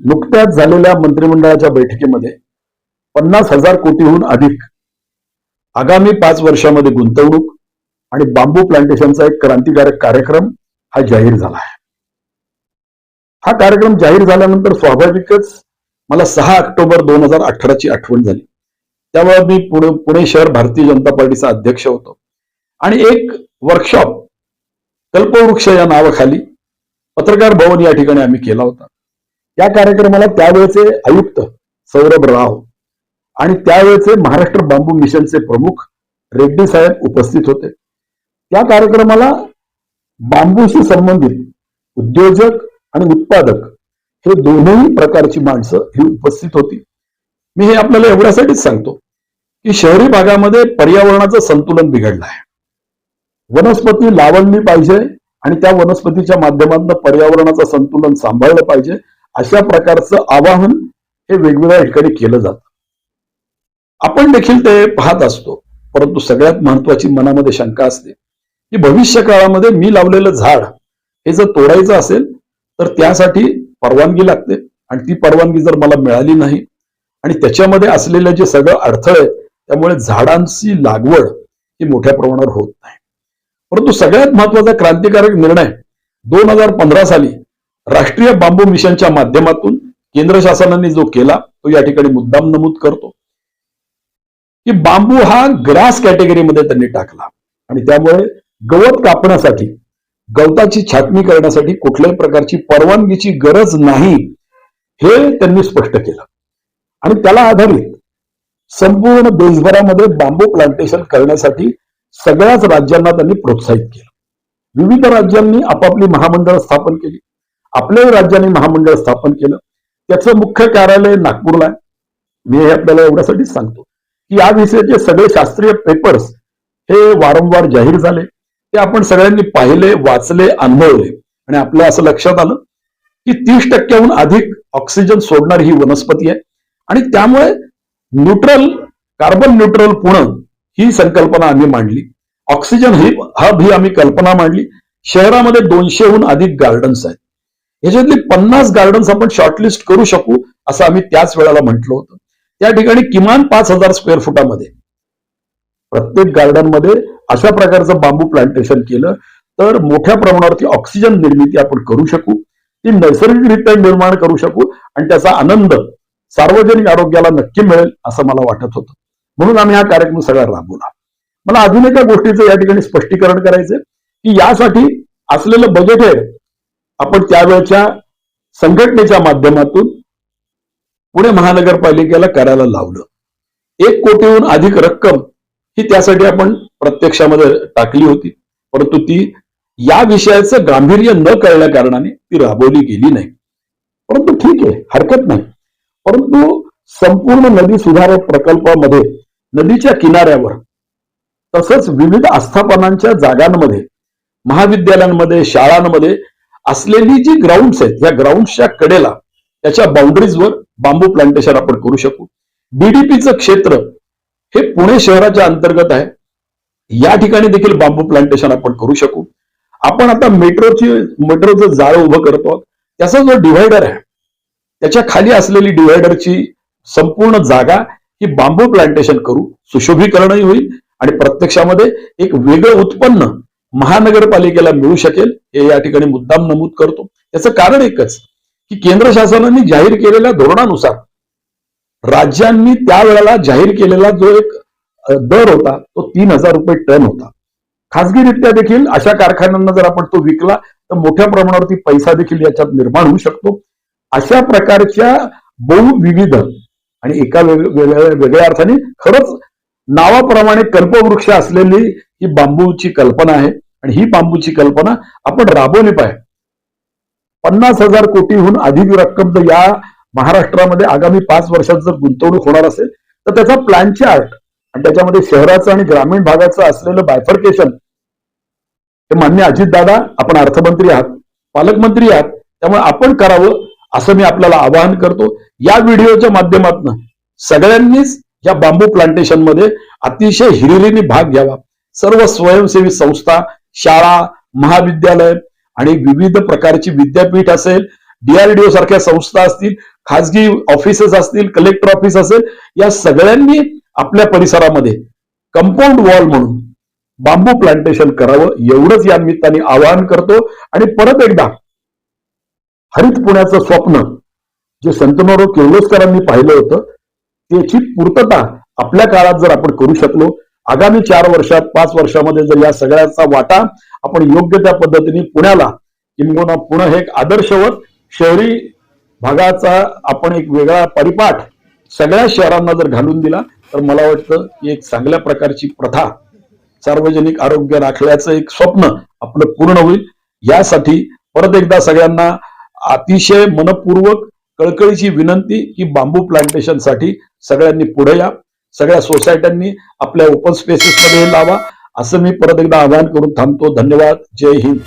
नुकत्याच झालेल्या मंत्रिमंडळाच्या बैठकीमध्ये पन्नास हजार कोटीहून अधिक आगामी पाच वर्षामध्ये गुंतवणूक आणि बांबू प्लांटेशनचा एक क्रांतिकारक कार्यक्रम हा जाहीर झाला आहे. हा कार्यक्रम जाहीर झाल्यानंतर स्वाभाविकच मला सहा ऑक्टोबर दोन हजार अठराची आठवण झाली. त्यामुळे मी पुणे पुणे शहर भारतीय जनता पार्टीचा अध्यक्ष होतो. आणि एक वर्कशॉप कल्पवृक्ष या नावाखाली पत्रकार भवन या ठिकाणी आम्ही केला होता. या कार्यक्रमाला त्यावेळेचे आयुक्त सौरभ राव आणि त्यावेळेचे महाराष्ट्र बांबू मिशनचे प्रमुख रेड्डी साहेब उपस्थित होते. त्या कार्यक्रमाला बांबूशी संबंधित उद्योजक आणि उत्पादक हे दोन्ही प्रकारची माणसं ही उपस्थित होती. मी हे आपल्याला एवढ्यासाठीच सांगतो की शहरी भागामध्ये पर्यावरणाचं संतुलन बिघडलं आहे. वनस्पती लावणली पाहिजे आणि त्या वनस्पतीच्या माध्यमातून पर्यावरणाचं संतुलन सांभाळलं पाहिजे. अशा प्रकारचं आवाहन हे वेगवेगळ्या ठिकाणी केलं जातं. आपण देखील ते पाहत असतो परंतु सगळ्यात महत्वाची मनामध्ये शंका असते की भविष्य काळामध्ये मी लावलेलं झाड हे जर तोडायचं असेल तर त्यासाठी परवानगी लागते आणि ती परवानगी जर मला मिळाली नाही आणि त्याच्यामध्ये असलेले जे सगळं अडथळे त्यामुळे झाडांची लागवड ही मोठ्या प्रमाणावर होत नाही. परंतु सगळ्यात महत्त्वाचा क्रांतिकारक निर्णय दोन हजार पंधरा साली राष्ट्रीय बांबू मिशनच्या माध्यमातून केंद्र शासनाने जो केला तो या ठिकाणी मुद्दाम नमूद करतो. की बांबू हा ग्रास कॅटेगरीमध्ये त्यांनी टाकला. आणि त्यामुळे गवत कापण्यासाठी गवताची छाटणी करण्यासाठी कुठल्याही प्रकारची परवानगीची गरज नाही हे त्यांनी स्पष्ट केलं. आणि त्याला आधारित संपूर्ण देशभरामध्ये बांबू प्लांटेशन करण्यासाठी सगळ्याच राज्यांना त्यांनी प्रोत्साहित केलं. विविध राज्यांनी आपापली महामंडळ स्थापन केली. आपल्याही राज्याने महामंडळ स्थापन केलं. त्याचं मुख्य कार्यालय नागपूरला आहे. मी हे आपल्याला एवढ्यासाठीच सांगतो की याविषयीचे सगळे शास्त्रीय पेपर्स हे वारंवार जाहीर झाले. ते आपण सगळ्यांनी पाहिले वाचले अनुभवले. आणि आपल्या असं लक्षात आलं की तीस टक्क्याहून अधिक ऑक्सिजन सोडणारी ही वनस्पती आहे. आणि त्यामुळे न्यूट्रल कार्बन न्यूट्रल पुणे ही संकल्पना आम्ही मांडली. ऑक्सिजन ही हब ही आम्ही कल्पना मांडली. शहरामध्ये दोनशेहून अधिक गार्डन्स आहेत. याच्यातली पन्नास गार्डन्स आपण शॉर्टलिस्ट करू शकू असं आम्ही त्याच वेळेला म्हटलं होतं. त्या ठिकाणी किमान पाच हजार स्क्वेअर फुटामध्ये प्रत्येक गार्डनमध्ये अशा प्रकारचं बांबू प्लांटेशन केलं तर मोठ्या प्रमाणावरती ऑक्सिजन निर्मिती आपण करू शकू ती नैसर्गिकरित्या निर्माण करू शकू आणि त्याचा आनंद सार्वजनिक आरोग्याला नक्की मिळेल असं मला वाटत होतं. म्हणून आम्ही हा कार्यक्रम सगळा राबवला. मला अजून एका गोष्टीचं या ठिकाणी स्पष्टीकरण करायचंय की यासाठी असलेलं बजेट आहे आपण त्यावेळच्या संघटनेच्या माध्यमातून पुणे महानगरपालिकेला करायला लावलं. एक कोटीहून अधिक रक्कम ही त्यासाठी आपण प्रत्यक्षामध्ये टाकली होती. परंतु ती या विषयाचं गांभीर्य न कळल्या कारणाने ती राबवली गेली नाही. परंतु ठीक आहे हरकत नाही. परंतु संपूर्ण नदी सुधारक प्रकल्पामध्ये नदीच्या किनाऱ्यावर तसंच विविध आस्थापनांच्या जागांमध्ये महाविद्यालयांमध्ये शाळांमध्ये असलेली जी ग्राउंड्स आहेत या ग्राउंड्सच्या कडेला त्याच्या बाउंड्रीजवर बांबू प्लांटेशन आपण करू शकू. बीडीपीचं क्षेत्र हे पुणे शहराच्या अंतर्गत आहे. या ठिकाणी देखील बांबू प्लांटेशन आपण करू शकू. आपण आता मेट्रोची मेट्रोचं जाळं उभं करतो. आहोत. त्याचा जो डिव्हायडर आहे त्याच्याखाली असलेली डिव्हायडरची संपूर्ण जागा ही बांबू प्लांटेशन करू. सुशोभीकरणही होईल आणि प्रत्यक्षामध्ये एक वेगळं उत्पन्न महानगरपालिकेला मिळू शकेल हे या ठिकाणी मुद्दाम नमूद करतो. याचं कारण एकच की केंद्र शासनाने जाहीर केलेल्या धोरणानुसार राज्यांनी त्यावेळेला जाहीर केलेला जो एक दर होता तो तीन हजार रुपये टन होता. खासगीरित्या देखील अशा कारखान्यांना जर आपण तो विकला तर मोठ्या प्रमाणावरती पैसा देखील याच्यात निर्माण होऊ शकतो. अशा प्रकारच्या बहुविविध आणि एका वेग- वेगळ्या वेगळ्या अर्थाने खरंच नावाप्रमाणे कल्पवृक्ष असलेली ही बांबूची कल्पना आहे. आणि ही बांबूची कल्पना आपण राबवली पाहिजे. पन्नास हजार कोटीहून अधिक रक्कम जर या महाराष्ट्रामध्ये आगामी पाच वर्षात जर गुंतवणूक होणार असेल तर त्याचा प्लॅन चार्ट आणि त्याच्यामध्ये शहराचं आणि ग्रामीण भागाचं असलेलं बायफर्केशन हे मान्य अजितदादा आपण अर्थमंत्री आहात पालकमंत्री आहात त्यामुळे आपण करावं असं मी आपल्याला आवाहन करतो. या व्हिडिओच्या माध्यमातून सगळ्यांनीच या बांबू प्लांटेशनमध्ये अतिशय हिरिरीने भाग घ्यावा. सर्व स्वयंसेवी संस्था शाळा महाविद्यालय आणि विविध प्रकारची विद्यापीठ असेल डीआरडीओ सारख्या संस्था असतील खाजगी ऑफिसेस असतील कलेक्टर ऑफिस असेल या सगळ्यांनी आपल्या परिसरामध्ये कंपाऊंड वॉल म्हणून बांबू प्लांटेशन करावं एवढंच या निमित्ताने आवाहन करतो. आणि परत एकदा हरित पुण्याचं स्वप्न जे संतनोरो किर्लोस्करांनी पाहिलं होतं त्याची पूर्तता आपल्या काळात जर आपण करू शकलो आगामी चार वर्षात पाच वर्षामध्ये जर या सगळ्याचा वाटा आपण योग्य त्या पद्धतीने पुण्याला किंबहुना पुणे हे एक आदर्शवत शहरी भागाचा आपण एक वेगळा परिपाठ सगळ्या शहरांना जर घालून दिला तर मला वाटतं की एक चांगल्या प्रकारची प्रथा सार्वजनिक आरोग्य राखल्याचं एक स्वप्न आपलं पूर्ण होईल. यासाठी परत एकदा सगळ्यांना अतिशय मनपूर्वक कळकळीची विनंती की बांबू प्लांटेशनसाठी सगळ्यांनी पुढे या. सगळ्या सोसायट्यांनी आपल्या ओपन स्पेसेसमध्ये लावा. असं मी परत एकदा आवाहन करून थांबतो. धन्यवाद. जय हिंद.